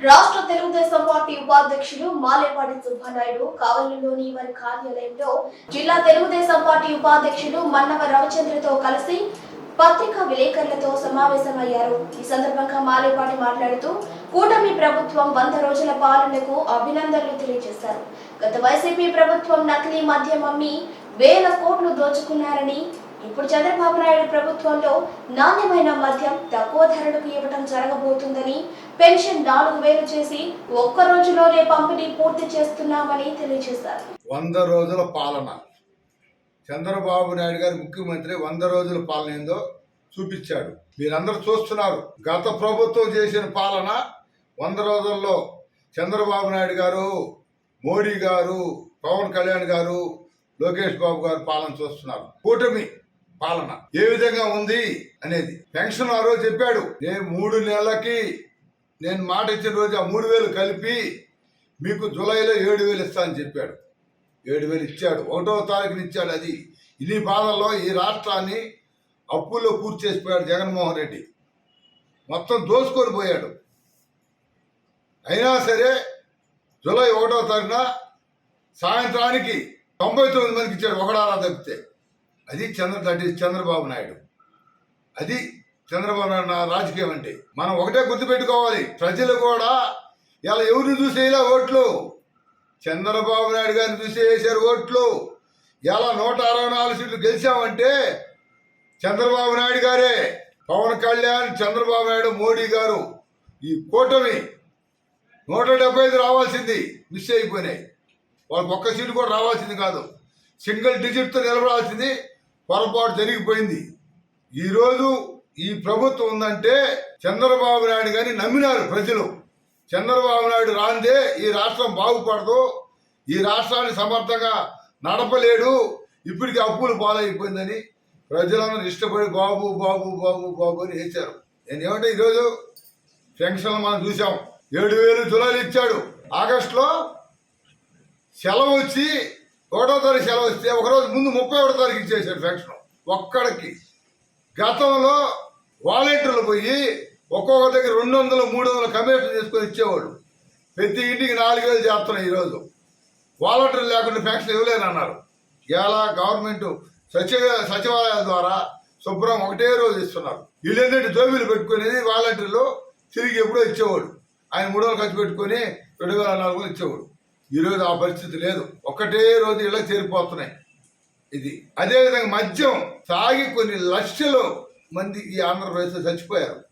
రాష్ట్ర తెలుగుదేశం పార్టీ ఉపాధ్యక్షులు మాలేపాటి సుబ్బానాయుడు కావలిలోని వారి కార్యాలయంలో జిల్లా తెలుగుదేశం పార్టీ ఉపాధ్యక్షులు మన్నవ రవిచంద్రతో కలిసి పత్రికా విలేకరులతో సమావేశమయ్యారు. ఈ సందర్భంగా మాలేపాటి మాట్లాడుతూ కూటమి ప్రభుత్వం వంద రోజుల పాలనకు అభినందనలు తెలియజేశారు. గత వైసీపీ ప్రభుత్వం నకిలీ మద్యం అమ్మి వేల కోట్లు దోచుకున్నారని ఇప్పుడు చంద్రబాబు నాయుడు ప్రభుత్వంలో నాణ్యమైన మద్యం తక్కువ ధరలకు ఇవ్వడం జరగబోతుందని పెన్షన్ నాలుగు వేలు చేసి ఒక్క రోజులోనే పంపిణీ పూర్తి చేస్తున్నామని తెలియజేశారు. వంద రోజుల పాలన. చంద్రబాబు నాయుడు గారు ముఖ్యమంత్రి వంద రోజుల పాలన ఏందో చూపించాడు. మీరందరూ చూస్తున్నారు. గత ప్రభుత్వం చేసిన పాలన వంద రోజుల్లో చంద్రబాబు నాయుడు గారు మోడీ గారు పవన్ కళ్యాణ్ గారు లోకేష్ బాబు గారు పాలన చూస్తున్నారు. కూటమి పాలన. ఏ విధంగా ఉంది అనేది పెన్షన్ ఆ రోజు చెప్పాడు. నేను మూడు నెలలకి నేను మాట ఇచ్చిన రోజు ఆ మూడు వేలు కలిపి మీకు జూలైలో ఏడు వేలు ఇస్తానని చెప్పాడు. ఏడు వేలు ఇచ్చాడు. ఒకటో తారీఖున ఇచ్చాడు అది. ఇన్ని బాధల్లో ఈ రాష్ట్రాన్ని అప్పుల్లో పూర్తి చేసిపోయాడు జగన్మోహన్ రెడ్డి. మొత్తం దోసుకొని పోయాడు. అయినా సరే జూలై ఒకటో తారీఖున సాయంత్రానికి తొంభై తొమ్మిది మందికి ఇచ్చాడు ఒకడారా తప్పితే. అది చంద్ర దట్ ఈస్ చంద్రబాబు నాయుడు. అది చంద్రబాబు నాయుడు నా రాజకీయం అంటే. మనం ఒకటే గుర్తుపెట్టుకోవాలి. ప్రజలు కూడా ఇలా ఎవరిని చూసి ఇలా ఓట్లు? చంద్రబాబు నాయుడు గారిని చూసి వేసారు ఓట్లు. ఇలా నూట అరవై నాలుగు సీట్లు గెలిచామంటే చంద్రబాబు నాయుడు గారే. పవన్ కళ్యాణ్ చంద్రబాబు నాయుడు మోడీ గారు ఈ కూటమి నూట డెబ్బై ఐదు రావాల్సింది మిస్ అయిపోయినాయి. వాళ్ళకి ఒక్క సీటు కూడా రావాల్సింది కాదు. సింగిల్ డిజిట్తో నిలబడాల్సింది. పొరపాటు జరిగిపోయింది. ఈరోజు ఈ ప్రభుత్వం ఉందంటే చంద్రబాబు నాయుడు గారిని నమ్మినారు ప్రజలు. చంద్రబాబు నాయుడు రాందే ఈ రాష్ట్రం బాగుపడదు. ఈ రాష్ట్రాన్ని సమర్థంగా నడపలేడు. ఇప్పటికి అప్పులు పాలైపోయిందని ప్రజలందరూ ఇష్టపడి బాబు బాబు బాబు బాబు అని వేశారు. నేను ఏమంటే ఈరోజు పెన్షన్లు మనం చూసాం ఏడు వేలు జులైలు ఇచ్చాడు. ఆగస్టులో సెలవు వచ్చి ఒకటో తారీఖు సెలవు వస్తే ఒకరోజు ముందు ముప్పై ఒకటో తారీఖు ఇచ్చేసాడు పెన్షన్. ఒక్కడికి. గతంలో వాలంటీర్లు పోయి ఒక్కొక్క దగ్గర రెండు వందలు మూడు వందలు కమిషన్ చేసుకొని ఇచ్చేవాడు ప్రతి ఇంటికి నాలుగు వేలు చేస్తున్నాయి ఈరోజు. వాలంటీర్లు లేకుండా పెన్షన్ ఇవ్వలేనన్నారు. ఎలా గవర్నమెంట్ సచివ సచివాలయాల ద్వారా శుభ్రం ఒకటే రోజు ఇస్తున్నారు. వీళ్ళేంటంటే దోబీలు పెట్టుకునేది వాలంటీర్లు తిరిగి ఎప్పుడో ఇచ్చేవాడు ఆయన మూడు వందలు ఖర్చు పెట్టుకొని రెండు వేల నాలుగు వందలు ఇచ్చేవాడు ఈరోజు ఆ పరిస్థితి లేదు. ఒకటే రోజు ఇలా చేరిపోతున్నాయి. ఇది అదేవిధంగా మద్యం తాగి కొన్ని లక్షల మంది ఈ ఆంధ్రప్రదేశ్లో చచ్చిపోయారు.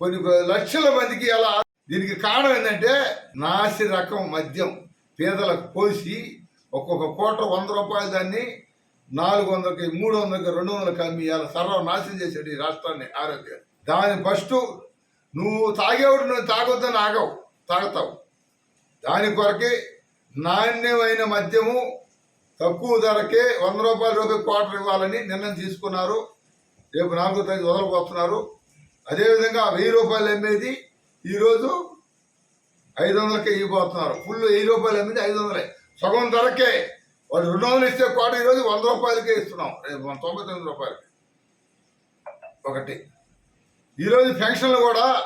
కొన్ని లక్షల మందికి అలా దీనికి కారణం ఏంటంటే నాసి రకం మద్యం పేదలకు పోసి ఒక్కొక్క కోట వంద రూపాయలు దాన్ని నాలుగు వందలకి మూడు వందలకి రెండు వందలకి అమ్మి ఇలా సర్వం నాశనం చేసాడు ఈ రాష్ట్రాన్ని ఆరోగ్యం. దాని ఫస్ట్ నువ్వు తాగేవాడు నువ్వు తాగొద్దని ఆగవు తాగుతావు. దాని కొరకే నాణ్యమైన మద్యము తక్కువ ధరకే వంద రూపాయల రూపాయి క్వార్టర్ ఇవ్వాలని నిర్ణయం తీసుకున్నారు. రేపు నాలుగో తారీఖు వదలబోతున్నారు అదేవిధంగా వెయ్యి రూపాయలు అమ్మేది ఈరోజు ఐదు వందలకే ఇవ్వబోతున్నారు. ఫుల్ వెయ్యి రూపాయలు అమ్మేది ఐదు వందలే. సగం ధరకే. వాళ్ళు రెండు వందలు ఇస్తే క్వార్టర్ ఈరోజు వంద రూపాయలకే ఇస్తున్నాం. రేపు మన తొంభై తొమ్మిది రూపాయలకి. ఒకటి. ఈరోజు పెన్షన్లు కూడా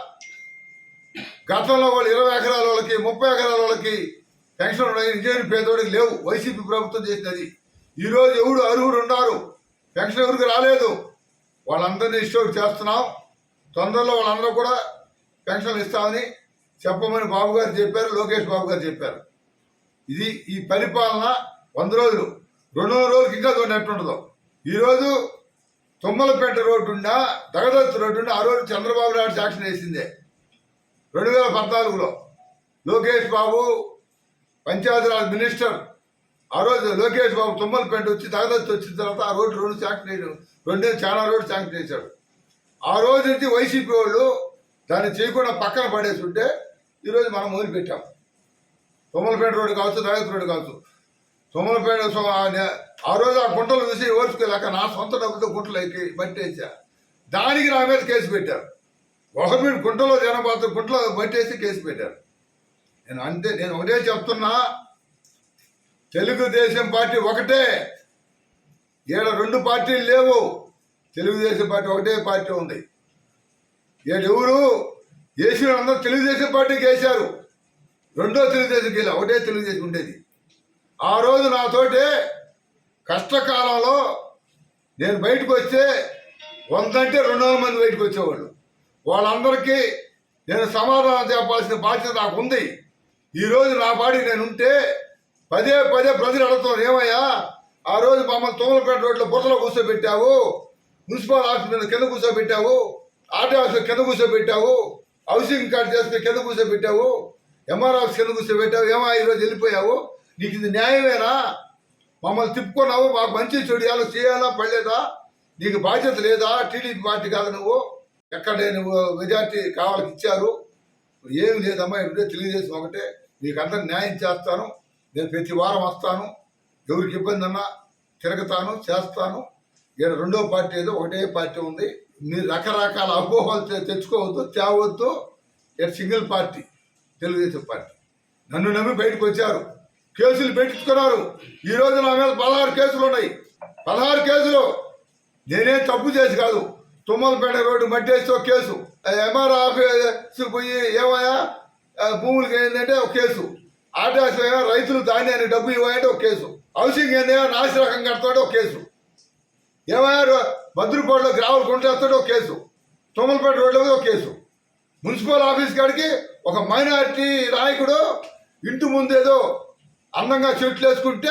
గతంలో వాళ్ళు ఇరవై ఎకరాల వాళ్ళకి ముప్పై ఎకరాల వాళ్ళకి పెన్షన్ ఉన్నాయి నిజమైన పేదోడికి లేవు. వైసీపీ ప్రభుత్వం చేసినది ఈరోజు ఎవడు అర్హుడు ఉన్నారు? పెన్షన్ ఎవరికి రాలేదు? వాళ్ళందరినీ ఇష్టం చేస్తున్నాం. తొందరలో వాళ్ళందరూ కూడా పెన్షన్లు ఇస్తామని చెప్పమని బాబు గారు చెప్పారు లోకేష్ బాబు గారు చెప్పారు. ఇది ఈ పరిపాలన వంద రోజులు. రెండు వందల రోజులకి ఇంకా ఎట్టుండదు ఈరోజు తుమ్మలపేట రోడ్డు ఉండా దగదత్తు రోడ్డు ఉండా ఆ రోజు చంద్రబాబు నాయుడు సాక్షన్ వేసిందే. రెండు వేల పద్నాలుగులో. లోకేష్ బాబు పంచాయతీరాజ్ మినిస్టర్ ఆ రోజు లోకేష్ బాబు తుమ్మలపేట వచ్చి దగదత్తు వచ్చిన తర్వాత ఆ రోడ్డు రోడ్డు శాంక్షన్ చేయడం రెండే చాలా రోడ్డు శాంక్షన్ చేశాడు. ఆ రోజు నుంచి వైసీపీ వాళ్ళు దాన్ని చేయకుండా పక్కన పడేసి ఉంటే ఈరోజు మనం మొదలుపెట్టాం తుమ్మలపేట రోడ్డు కావచ్చు దగదత్తు రోడ్డు కావచ్చు. తుమ్మలపేట ఆ రోజు ఆ గుంటలు చూసి ఓర్చుకోలేక నా సొంత డబ్బుతో గుంటలు ఎక్కి బట్టేసా దానికి నా మీద కేసు పెట్టారు. గవర్నమెంట్ గుంటలో జనపాత్ర గుంటలో బట్టేసి కేసు పెట్టారు. నేను అంతే నేను ఒకటే చెప్తున్నా తెలుగుదేశం పార్టీ ఒకటే. ఏడ రెండు పార్టీలు లేవు తెలుగుదేశం పార్టీ ఒకటే పార్టీ ఉంది. ఏడెవరు వేసిన అందరూ తెలుగుదేశం పార్టీకి వేశారు రెండో తెలుగుదేశం గెలి ఒకటే తెలుగుదేశం ఉండేది. ఆ రోజు నాతోటి కష్టకాలంలో నేను బయటకు వస్తే వంద అంటే రెండు వందల మంది బయటకు వచ్చేవాళ్ళు. వాళ్ళందరికీ నేను సమాధానం చెప్పాల్సిన బాధ్యత నాకు ఉంది ఈరోజు నా పాడికి నేను ఉంటే పదే పదే ప్రజలు అడుగుతున్నారు ఏమయ్యా? ఆ రోజు మమ్మల్ని తోమలపేట రోడ్లో బుర్రలో కూర్చోబెట్టావు మున్సిపల్ ఆఫీస్ మీద కింద కూర్చోబెట్టావు ఆర్టీ ఆఫీస్ కింద కూర్చోబెట్టావు హౌసింగ్ కార్డు చేస్తే కింద కూర్చోబెట్టావు ఎంఆర్ ఆఫీస్ కింద కూర్చోబెట్టావు ఏమో ఈరోజు వెళ్ళిపోయావు? నీకు ఇది న్యాయమేనా? మమ్మల్ని తిప్పుకున్నావు మాకు మంచి చెడియాలో చేయాలా పడలేదా? నీకు బాధ్యత లేదా? టీడీపీ పార్టీ కాదు నువ్వు. ఎక్కడ నువ్వు మెజార్టీ కావాలని ఇచ్చారు. ఏమి లేదమ్మా ఇప్పుడే తెలియజేసిన ఒకటే. నీకంతా న్యాయం చేస్తాను. నేను ప్రతి వారం వస్తాను. ఎవరికి ఇబ్బంది అన్నా తిరగతాను చేస్తాను. ఇక్కడ రెండో పార్టీ ఏదో ఒకటే పార్టీ ఉంది. మీరు రకరకాల అపోహలు తెచ్చుకోవద్దు తేవద్దు. ఇక్కడ సింగిల్ పార్టీ తెలుగుదేశం పార్టీ. నన్ను నమ్మి బయటకు వచ్చారు. కేసులు పెట్టించుకున్నారు. ఈ రోజు నా మీద పదహారు కేసులు ఉన్నాయి. పదహారు కేసులు. నేనే తప్పు చేసి కాదు. తుమ్మలపేట రోడ్డు మట్టేసి కేసు. ఎంఆర్ ఆఫీస్ పోయి ఏమయ్యా? భూములకి ఏంటంటే ఒక కేసు. ఆర్టీఎస్ రైతులు ధాన్యాన్ని డబ్బు ఇవ్వాలంటే ఒక కేసు. హౌసింగ్ ఏంటంటే నాసిరకం కడతాడు ఒక కేసు. ఏమయ్యారు భద్రపాడులో గ్రావల్ కొంటేస్తాడు ఒక కేసు. తుమ్మలపేట రోడ్లో ఒక కేసు. మున్సిపల్ ఆఫీస్ కాడికి ఒక మైనారిటీ నాయకుడు ఇంటి ముందేదో అందంగా చెట్లు వేసుకుంటే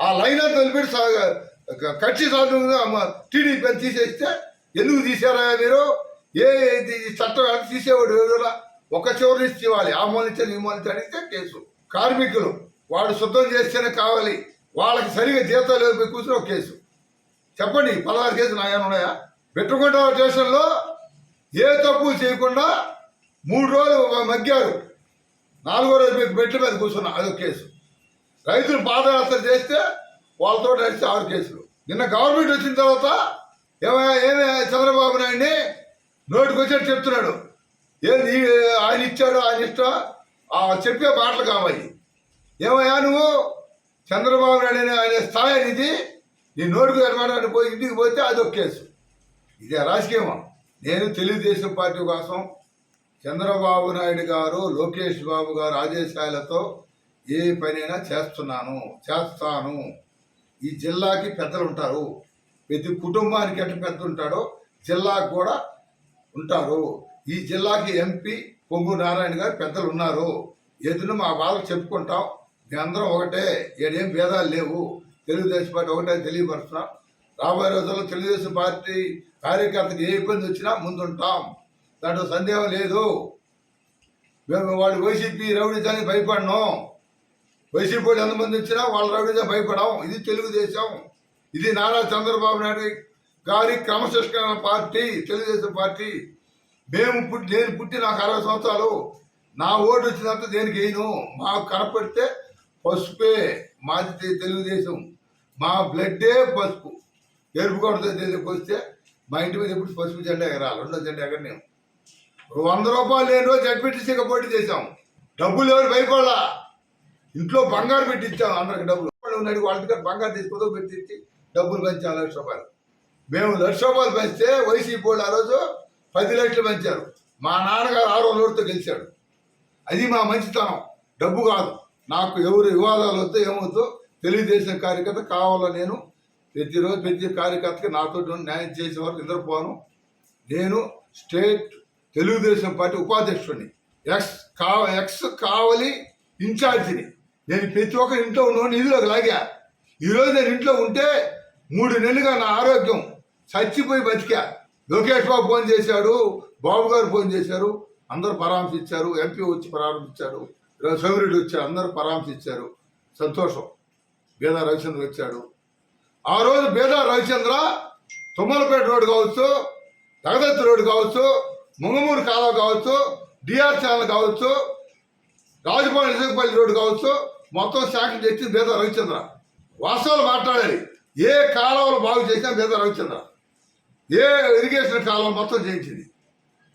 ఆ లైన్ అంతా నిలబెట్టి సా- కక్షి సాధన టీడీపీ తీసేస్తే ఎందుకు తీసారా మీరు? ఏ చట్టం తీసేవాడు ఎవరులా ఒక చివరి నుంచి ఇవ్వాలి ఆ మూలించాలి ఈ మూలించాలి అడిగితే కేసు. కార్మికులు వాడు శుద్ధం చేస్తేనే కావాలి. వాళ్ళకి సరిగా జీతాలు ఇవ్వకపోయి కూర్చుని ఒక కేసు. చెప్పండి పదహారు కేసులు నాయన ఉన్నాయా? పెట్టుకుంటా స్టేషన్లో ఏ తప్పు చేయకుండా మూడు రోజులు మగ్గారు. నాలుగో రోజు మీకు బెట్ల మీద కూర్చున్నా అదొక కేసు. రైతులు పాదయాత్ర చేస్తే వాళ్ళతో నడిచి ఆరు కేసులు. నిన్న గవర్నమెంట్ వచ్చిన తర్వాత ఏమయ్యా ఏమే చంద్రబాబు నాయుడిని నోటికి వచ్చేట్టు చెప్తున్నాడు. ఏంది? ఆయన ఇచ్చాడు ఆయన ఇష్టం ఆ చెప్పే మాటలు కావాలి ఏమయ్యా నువ్వు? చంద్రబాబు నాయుడు అనే ఆయన స్థాయి అనేది నీ నోటికి అనమాట పోయి ఇంటికి పోతే అదొక కేసు. ఇదే రాజకీయమా? నేను తెలుగుదేశం పార్టీ కోసం చంద్రబాబు నాయుడు గారు లోకేష్ బాబు గారు ఆదేశాలతో ఏ పనైనా చేస్తున్నాను చేస్తాను. ఈ జిల్లాకి పెద్దలు ఉంటారు. ప్రతి కుటుంబానికి ఎట్లా పెద్ద ఉంటాడో జిల్లాకు కూడా ఉంటారు. ఈ జిల్లాకి ఎంపీ పొంగు నారాయణ గారు పెద్దలు ఉన్నారు. ఎదురు మా బాధలు చెప్పుకుంటాం. మీ అందరం ఒకటే. ఏడేం భేదాలు లేవు. తెలుగుదేశం పార్టీ ఒకటే తెలియపరుస్తున్నాం. రాబోయే రోజుల్లో తెలుగుదేశం పార్టీ కార్యకర్తకి ఏ ఇబ్బంది వచ్చినా ముందుంటాం. దాంట్లో సందేహం లేదు. మేము వాడు వైసీపీ రౌడీజానికి భయపడినాం. వైసీపీ వాళ్ళు ఎంతమంది వచ్చినా వాళ్ళ రౌడీజా భయపడం. ఇది తెలుగుదేశం. ఇది నారా చంద్రబాబు నాయుడు గారి క్రమశిక్షణ పార్టీ తెలుగుదేశం పార్టీ. మేము పుట్టి నేను పుట్టి నాకు అరవై సంవత్సరాలు. నా ఓటు వచ్చినంత దేనికి వేయను? మాకు కనపడితే పసుపే మాది తెలుగుదేశం. మా బ్లడ్డే పసుపు. ఎరుపు కొడతా దగ్గరికి వస్తే మా ఇంటి మీద ఎప్పుడు పసుపు జెండా ఎగరాలి. రెండో జెండా ఎగరనేము వంద రూపాయలు లేని రోజు జడ్పీటీసీగా పోటీ చేసాం డబ్బులు ఎవరు భయపడలా? ఇంట్లో బంగారు పెట్టి ఇచ్చాం అందరికి డబ్బులు. వాళ్ళు ఉన్నాడు వాళ్ళ దగ్గర బంగారు తీసుకుంటూ పెట్టించి డబ్బులు పెంచాం లక్ష రూపాయలు. మేము లక్ష రూపాయలు పెంచితే వైసీపీ వాళ్ళు ఆ రోజు పది లైట్లు పెంచారు మా నాన్నగారు ఆరో లోటుతో గెలిచాడు. అది మా మంచితనం. డబ్బు కాదు. నాకు ఎవరు వివాదాలు వస్తే ఏమవుతో తెలుగుదేశం కార్యకర్త కావాలో నేను. ప్రతిరోజు ప్రతి కార్యకర్తకి నాతో న్యాయం చేసే వరకు నిద్రపోను. నేను స్టేట్ తెలుగుదేశం పార్టీ ఉపాధ్యక్షుడిని. ఎక్స్ కావ ఎక్స్ కావలి ఇన్ఛార్జిని. నేను ప్రతి ఒక్కరి ఇంట్లో ఉన్న నిధులకు లాగా. ఈరోజు నేను ఇంట్లో ఉంటే మూడు నెలలుగా నా ఆరోగ్యం చచ్చిపోయి బతికా. లోకేష్ బాబు ఫోన్ చేశాడు బాబు గారు ఫోన్ చేశారు అందరూ పరామర్శించారు ఎంపీ వచ్చి పరామర్శించారు సౌరెడ్డి వచ్చారు అందరూ పరామర్శించారు. సంతోషం. బేదా రవిచంద్ర వచ్చాడు. ఆ రోజు బేదా రవిచంద్ర తుమ్మలపేట రోడ్డు కావచ్చు తగదత్తి రోడ్డు కావచ్చు ముంగమూరు కాలువ కావచ్చు డిఆర్ ఛానల్ కావచ్చు రాజభవన్ ఇసుకపల్లి రోడ్డు కావచ్చు మొత్తం శాఖలు తెచ్చింది బేదా రవిచంద్ర. వాస్తవాలు మాట్లాడాలి. ఏ కాలువలు బాగు చేసినా బేదా రవిచంద్ర. ఏ ఇరిగేషన్ కాలం మొత్తం చేయించింది.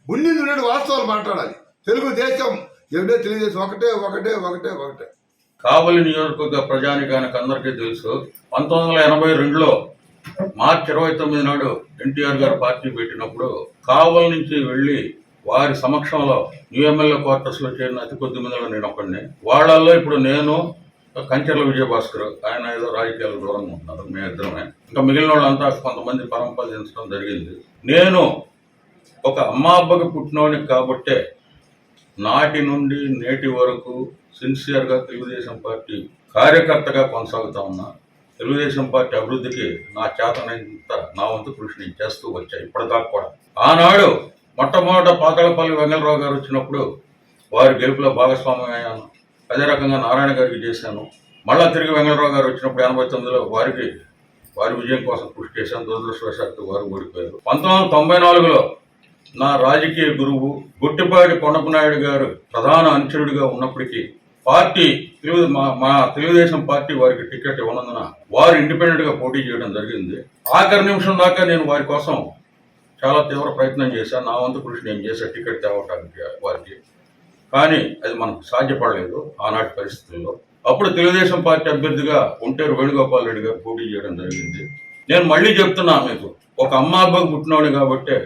ఉండింది నుండి వాస్తవాలు మాట్లాడాలి. తెలుగుదేశం ఏమిటో తెలియజేసి ఒకటే ఒకటే ఒకటే ఒకటే. కావలి నియోజకవర్గ ప్రజానికానికి అందరికీ తెలుసు పంతొమ్మిది వందల ఎనభై రెండులో మార్చి ఇరవై తొమ్మిది నాడు ఎన్టీఆర్ గారు పార్టీ పెట్టినప్పుడు కావలి నుంచి వెళ్ళి వారి సమక్షంలో న్యూ ఎమ్మెల్యే క్వార్టర్స్లో చేరిన అతి కొద్ది మందిలో నేను ఒకడిని వాళ్ళల్లో ఇప్పుడు నేను కంచెర్ల విజయభాస్కర్ ఆయన ఏదో రాజకీయాల దూరంగా ఉంటున్నారు మేము ఇద్దరమే. ఇంకా మిగిలిన వాళ్ళంతా కొంతమంది పరంపరించడం జరిగింది. నేను ఒక అమ్మాబ్బకి అబ్బకి కాబట్టే నాటి నుండి నేటి వరకు సిన్సియర్గా తెలుగుదేశం పార్టీ కార్యకర్తగా కొనసాగుతా ఉన్నా తెలుగుదేశం పార్టీ అభివృద్ధికి నా చేతనంత నా వంతు కృషి నేను చేస్తూ వచ్చా ఇప్పటిదాకా కూడా. ఆనాడు మొట్టమొదట పాతలపల్లి వెంగళరావు గారు వచ్చినప్పుడు వారి గెలుపులో భాగస్వామ్యం అయ్యాను అదే రకంగా నారాయణ గారికి చేశాను. మళ్ళా తిరిగి వెంగళరావు గారు వచ్చినప్పుడు ఎనభై తొమ్మిదిలో వారికి వారి విజయం కోసం కృషి చేశాను. దురదృష్టవశాత్తు వారు ఓడిపోయారు. పంతొమ్మిది వందల తొంభై నాలుగులో నా రాజకీయ గురువు గుట్టిపాటి కొండపనాయుడు గారు ప్రధాన అనుచరుడిగా ఉన్నప్పటికీ పార్టీ తెలుగు మా- మా తెలుగుదేశం పార్టీ వారికి టికెట్ ఇవ్వనందున వారు ఇండిపెండెంట్గా పోటీ చేయడం జరిగింది. ఆఖరి నిమిషం దాకా నేను వారి కోసం చాలా తీవ్ర ప్రయత్నం చేశాను. నా వంతు కృషి నేను చేసే టికెట్ తేవటానికి వారికి కానీ అది మనకు సాధ్యపడలేదు ఆనాటి పరిస్థితుల్లో. అప్పుడు తెలుగుదేశం పార్టీ అభ్యర్థిగా ఒంటేరు వేణుగోపాల్ రెడ్డి గారు పోటీ చేయడం జరిగింది. నేను మళ్ళీ చెప్తున్నా మీకు ఒక అమ్మ అబ్బాయి పుట్టినవాడు కాబట్టి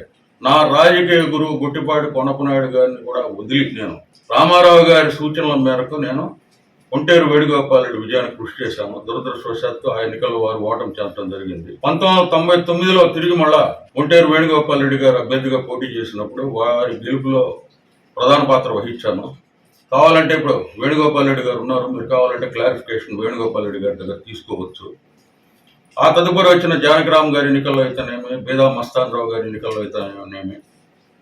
నా రాజకీయ గురువు గుట్టిపాటి కొనపనాయుడు గారిని కూడా వదిలి నేను. రామారావు గారి సూచనల మేరకు నేను ఒంటేరు వేణుగోపాల్ రెడ్డి విజయానికి కృషి చేశాము దురదృష్టవశాత్తు ఆ ఎన్నికల్లో వారు ఓటమి చెందడం జరిగింది. పంతొమ్మిది వందల తొంభై తొమ్మిదిలో తిరిగి మళ్ళా ఒంటేరు వేణుగోపాల్ రెడ్డి గారు అభ్యర్థిగా పోటీ చేసినప్పుడు వారి గెలుపులో ప్రధాన పాత్ర వహించాను. కావాలంటే ఇప్పుడు వేణుగోపాల్ రెడ్డి గారు ఉన్నారు. మీరు కావాలంటే క్లారిఫికేషన్ వేణుగోపాల్ రెడ్డి గారి దగ్గర తీసుకోవచ్చు. ఆ తదుపరి వచ్చిన జానకిరామ్ గారి ఎన్నికల్లో అయితేనేమి బేదా మస్తాన్ రావు గారి ఎన్నికల్లో అయితేనేమి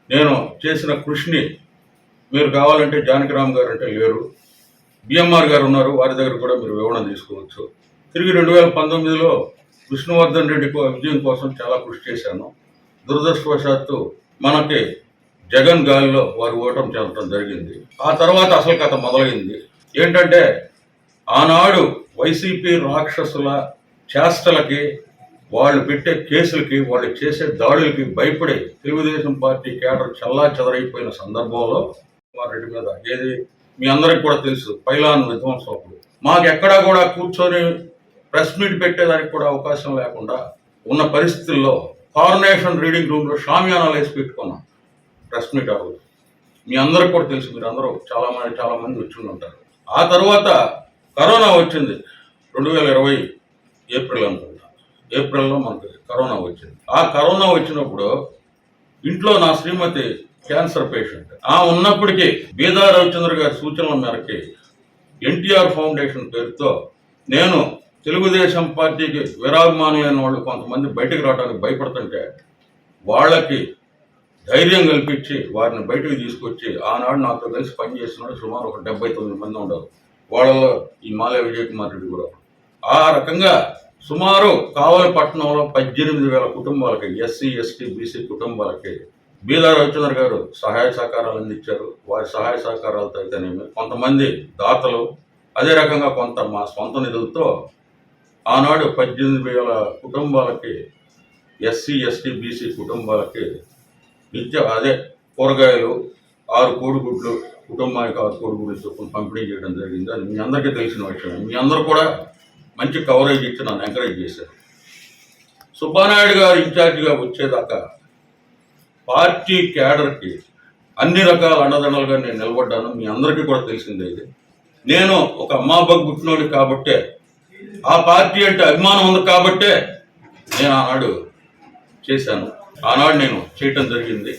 నేను చేసిన కృషిని మీరు కావాలంటే జానకిరామ్ గారు అంటే లేరు. బిఎంఆర్ గారు ఉన్నారు. వారి దగ్గర కూడా మీరు వివరణ తీసుకోవచ్చు. తిరిగి రెండు వేల పంతొమ్మిదిలో విష్ణువర్ధన్ రెడ్డి విజయం కోసం చాలా కృషి చేశాను. దురదృష్టవశాత్తు మనకి జగన్ గాలిలో వారు ఓటం చెందడం జరిగింది. ఆ తర్వాత అసలు కథ మొదలైంది. ఏంటంటే ఆనాడు వైసీపీ రాక్షసుల చేష్టలకి వాళ్ళు పెట్టే కేసులకి వాళ్ళు చేసే దాడులకి భయపడి తెలుగుదేశం పార్టీ కేటర్ చల్లా చెదరైపోయిన సందర్భంలో వారి మీద ఏది మీ అందరికి కూడా తెలుసు పైలాన్ విధ్వంసం అప్పుడు మాకు ఎక్కడా కూడా కూర్చొని ప్రెస్ మీట్ పెట్టేదానికి కూడా అవకాశం లేకుండా ఉన్న పరిస్థితుల్లో కారనేషన్ రీడింగ్ రూమ్లో షామియానాలు వేసి పెట్టుకున్నాం. ప్రెస్ మీట్ అవ్వదు. మీ అందరికి కూడా తెలుసు మీరు అందరూ చాలా మంది వచ్చి ఉంటారు. ఆ తర్వాత కరోనా వచ్చింది. రెండు వేల ఇరవై ఏప్రిల్ అనుకుంటా. ఏప్రిల్లో మనకి కరోనా వచ్చింది. ఆ కరోనా వచ్చినప్పుడు ఇంట్లో నా శ్రీమతి క్యాన్సర్ పేషెంట్. ఆ ఉన్నప్పటికీ బీదా రవిచంద్ర గారి సూచనల మేరకి ఎన్టీఆర్ ఫౌండేషన్ పేరుతో నేను తెలుగుదేశం పార్టీకి విరాభిమానులైన వాళ్ళు కొంతమంది బయటకు రావడానికి భయపడుతుంటే వాళ్ళకి ధైర్యం కల్పించి వారిని బయటకు తీసుకొచ్చి ఆనాడు నాతో కలిసి పనిచేస్తున్నాడు సుమారు ఒక డెబ్బై తొమ్మిది మంది ఉండరు. వాళ్ళలో ఈ మాలయ విజయ్ కుమార్ రెడ్డి కూడా ఆ రకంగా సుమారు కావలపట్నంలో పద్దెనిమిది వేల కుటుంబాలకి ఎస్సీ ఎస్టీ బీసీ కుటుంబాలకి బీదార్ రవిచంద్ర గారు సహాయ సహకారాలు అందించారు. వారి సహాయ సహకారాలతో అయితేనేమి కొంతమంది దాతలు అదే రకంగా కొంత మా సొంత నిధులతో ఆనాడు పద్దెనిమిది వేల కుటుంబాలకి ఎస్సీ ఎస్టీ బీసీ కుటుంబాలకి నిత్య అదే కూరగాయలు ఆరు కోడిగుడ్లు కుటుంబానికి ఆరు కోడిగుడ్లు చొప్పున పంపిణీ చేయడం జరిగింది. అది మీ అందరికీ తెలిసిన విషయం మీ అందరూ కూడా మంచి కవరేజ్ ఇచ్చి నన్ను ఎంకరేజ్ చేశారు. సుబ్బానాయుడు గారు ఇన్ఛార్జిగా వచ్చేదాకా పార్టీ క్యాడర్కి అన్ని రకాల అండదండలుగా నేను నిలబడ్డాను. మీ అందరికీ కూడా తెలిసిందే ఇది. నేను ఒక అమ్మాబగ్ పుట్టినోడు కాబట్టే ఆ పార్టీ అంటే అభిమానం ఉంది కాబట్టే నేను ఆనాడు చేశాను. ఆనాడు నేను చేయటం జరిగింది.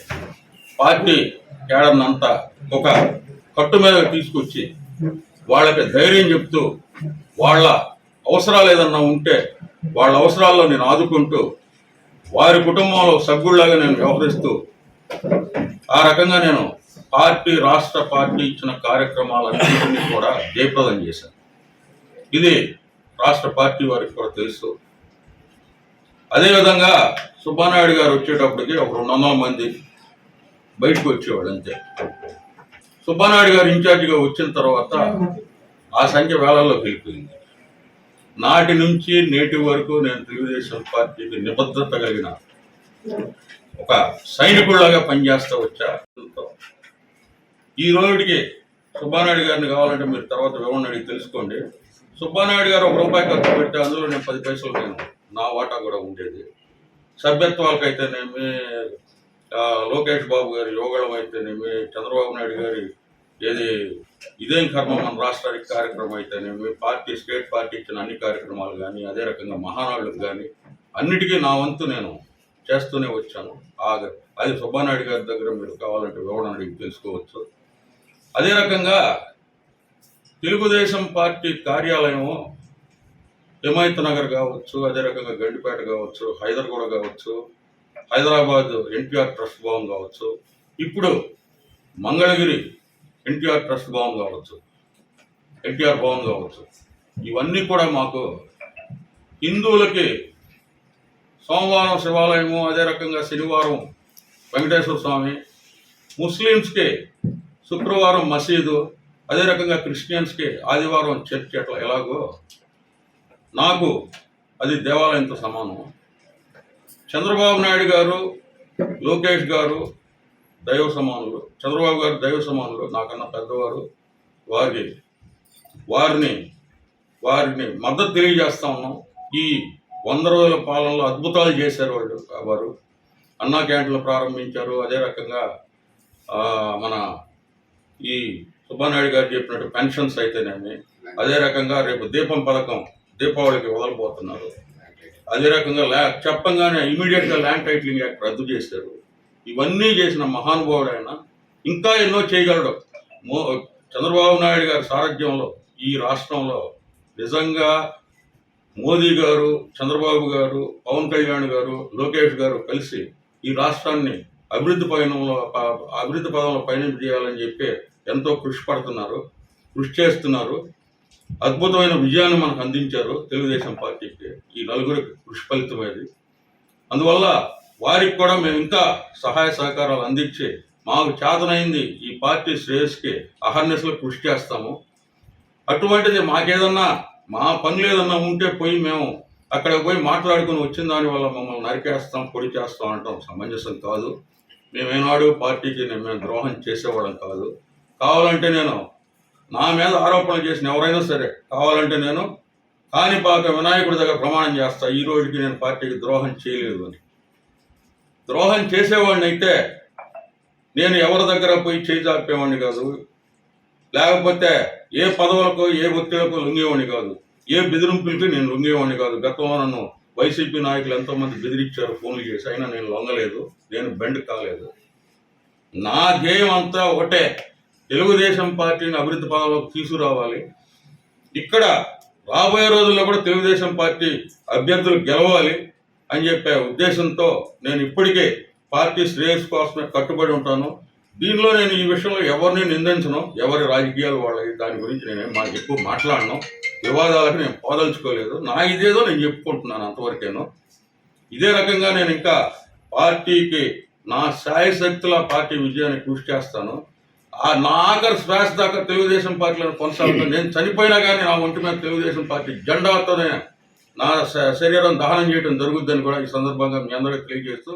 పార్టీ కేడర్ని అంతా ఒక కట్టు మీద తీసుకొచ్చి వాళ్ళకి ధైర్యం చెప్తూ వాళ్ళ అవసరాలు ఏదన్నా ఉంటే వాళ్ళ అవసరాల్లో నేను ఆదుకుంటూ వారి కుటుంబంలో సభ్యుల్లాగా నేను వ్యవహరిస్తూ ఆ రకంగా నేను పార్టీ రాష్ట్ర పార్టీ ఇచ్చిన కార్యక్రమాలన్నింటినీ కూడా జయప్రదం చేశాను. ఇది రాష్ట్ర పార్టీ వారికి కూడా తెలుసు. అదేవిధంగా సుబ్బానాయుడు గారు వచ్చేటప్పటికి ఒక రెండు వందల మంది బయటకు వచ్చేవాడు అంతే. సుబ్బానాయుడు గారు ఇన్ఛార్జిగా వచ్చిన తర్వాత ఆ సంఖ్య వేలల్లోకి వెళ్ళిపోయింది నాటి నుంచి నేటి వరకు నేను తెలుగుదేశం పార్టీకి నిబద్ధత కలిగిన ఒక సైనికుడిలాగా పనిచేస్తూ వచ్చా. ఈ రోజుకి సుబ్బానాయుడు గారిని కావాలంటే మీరు తర్వాత వివరణ అడిగి తెలుసుకోండి. సుబ్బానాయుడు గారు ఒక రూపాయి ఖర్చు పెడితే అందులో నేను పది పైసలు నేను నా వాటా కూడా ఉండేది. సభ్యత్వాలకైతేనేమి అయితేనేమి లోకేష్ బాబు గారి యోగళం అయితేనేమి చంద్రబాబు నాయుడు గారి ఏది ఇదేం కర్మ మన రాష్ట్రానికి కార్యక్రమం అయితేనేమి పార్టీ స్టేట్ పార్టీ ఇచ్చిన అన్ని కార్యక్రమాలు కానీ అదే రకంగా మహానాడులకు కానీ అన్నిటికీ నా వంతు నేను చేస్తూనే వచ్చాను. అది సుబ్బానాయుడు గారి దగ్గర మీరు కావాలంటే వివరణ అడిగి తెలుసుకోవచ్చు. అదే రకంగా తెలుగుదేశం పార్టీ కార్యాలయం హిమాయత్ నగర్ కావచ్చు అదే రకంగా గండిపేట కావచ్చు హైదరాబాద్ కావచ్చు హైదరాబాద్ ఎన్టీఆర్ ట్రస్ట్ భవన్ కావచ్చు ఇప్పుడు మంగళగిరి ఎన్టీఆర్ ట్రస్ట్ భవన్ కావచ్చు ఎన్టీఆర్ భవన్ కావచ్చు ఇవన్నీ కూడా మాకు హిందువులకి సోమవారం శివాలయము అదే రకంగా శనివారం వెంకటేశ్వర స్వామి ముస్లిమ్స్కి శుక్రవారం మసీదు అదే రకంగా క్రిస్టియన్స్కి ఆదివారం చర్చ్ ఎట్లా ఎలాగో నాకు అది దేవాలయంతో సమానం. చంద్రబాబు నాయుడు గారు లోకేష్ గారు దైవ సమానులు. చంద్రబాబు గారు దైవ సమానులు నాకన్నా పెద్దవారు వారి వారిని వారిని మద్దతు తెలియజేస్తా ఉన్నాం. ఈ వంద రోజుల పాలనలో అద్భుతాలు చేశారు వాళ్ళు వారు. అన్నా క్యాంటీన్లు ప్రారంభించారు. అదే రకంగా మన ఈ సుబ్బానాయుడు గారు చెప్పినట్టు పెన్షన్స్ అయితేనేమి అదే రకంగా రేపు దీపం పథకం దీపావళికి వదలబోతున్నారు. అదే రకంగా ల్యా చెప్పంగానే ఇమీడియట్గా ల్యాండ్ టైటిలింగ్ యాక్ట్ రద్దు చేశారు. ఇవన్నీ చేసిన మహానుభావుడు ఆయన ఇంకా ఎన్నో చేయగలడు. మో చంద్రబాబు నాయుడు గారి సారథ్యంలో ఈ రాష్ట్రంలో నిజంగా మోదీ గారు చంద్రబాబు గారు పవన్ కళ్యాణ్ గారు లోకేష్ గారు కలిసి ఈ రాష్ట్రాన్ని అభివృద్ధి పయనంలో ప- అభివృద్ధి పదంలో పయనం చేయాలని చెప్పి ఎంతో కృషి పడుతున్నారు కృషి చేస్తున్నారు. అద్భుతమైన విజయాన్ని మనకు అందించారు తెలుగుదేశం పార్టీకి ఈ నలుగురికి కృషి ఫలితమైనది అందువల్ల వారికి కూడా మేము ఇంకా సహాయ సహకారాలు అందించి మాకు చేతనైంది ఈ పార్టీ శ్రేయస్కి అహర్నెస్లో కృషి చేస్తాము. అటువంటిది మాకేదన్నా మా పనులు ఏదన్నా ఉంటే పోయి మేము అక్కడ పోయి మాట్లాడుకుని వచ్చిన దాని వల్ల మమ్మల్ని నరికేస్తాం పొడి చేస్తాం అనటం సమంజసం కాదు. మేమేనాడు పార్టీకి మేము ద్రోహం చేసేవాళ్ళం కాదు. కావాలంటే నేను నా మీద ఆరోపణలు చేసిన ఎవరైనా సరే కావాలంటే నేను కాణిపాక వినాయకుడి దగ్గర ప్రమాణం చేస్తా. ఈ రోజుకి నేను పార్టీకి ద్రోహం చేయలేదు అని. ద్రోహం చేసేవాడిని అయితే నేను ఎవరి దగ్గర పోయి చేయి కాదు. లేకపోతే ఏ పదవులకు ఏ ఒత్తిళ్ళకు లొంగేవాడిని కాదు. ఏ బెదిరింపులకి నేను లొంగేవాడిని కాదు. గతంలో నన్ను వైసీపీ నాయకులు ఎంతోమంది బెదిరించారు ఫోన్లు చేసి. అయినా నేను లొంగలేదు. నేను బెండ్ కాలేదు. నా ధ్యేయం అంతా ఒకటే. తెలుగుదేశం పార్టీని అభివృద్ధి పదంలోకి తీసుకురావాలి. ఇక్కడ రాబోయే రోజుల్లో కూడా తెలుగుదేశం పార్టీ అభ్యర్థులు గెలవాలి అని చెప్పే ఉద్దేశంతో నేను ఇప్పటికే పార్టీ శ్రేయస్ కోసమే కట్టుబడి ఉంటాను. దీనిలో నేను ఈ విషయంలో ఎవరిని నిందించను ఎవరి రాజకీయాలు వాళ్ళకి దాని గురించి నేను మా ఎక్కువ మాట్లాడను. వివాదాలకు నేను పోదలుచుకోలేదు. నా ఇదేదో నేను చెప్పుకుంటున్నాను అంతవరకేను. ఇదే రకంగా నేను ఇంకా పార్టీకి నా శాయశక్తుల పార్టీ విజయాన్ని కృషి చేస్తాను. ఆ నాగర్ శ్వాస దాకా తెలుగుదేశం పార్టీలో కొనసాగుతాను నేను చనిపోయినా కానీ నా ఒంటి మీద తెలుగుదేశం పార్టీ జెండాతోనే నా శరీరం దహనం చేయడం జరుగుద్దని కూడా ఈ సందర్భంగా మీ అందరికీ తెలియజేస్తూ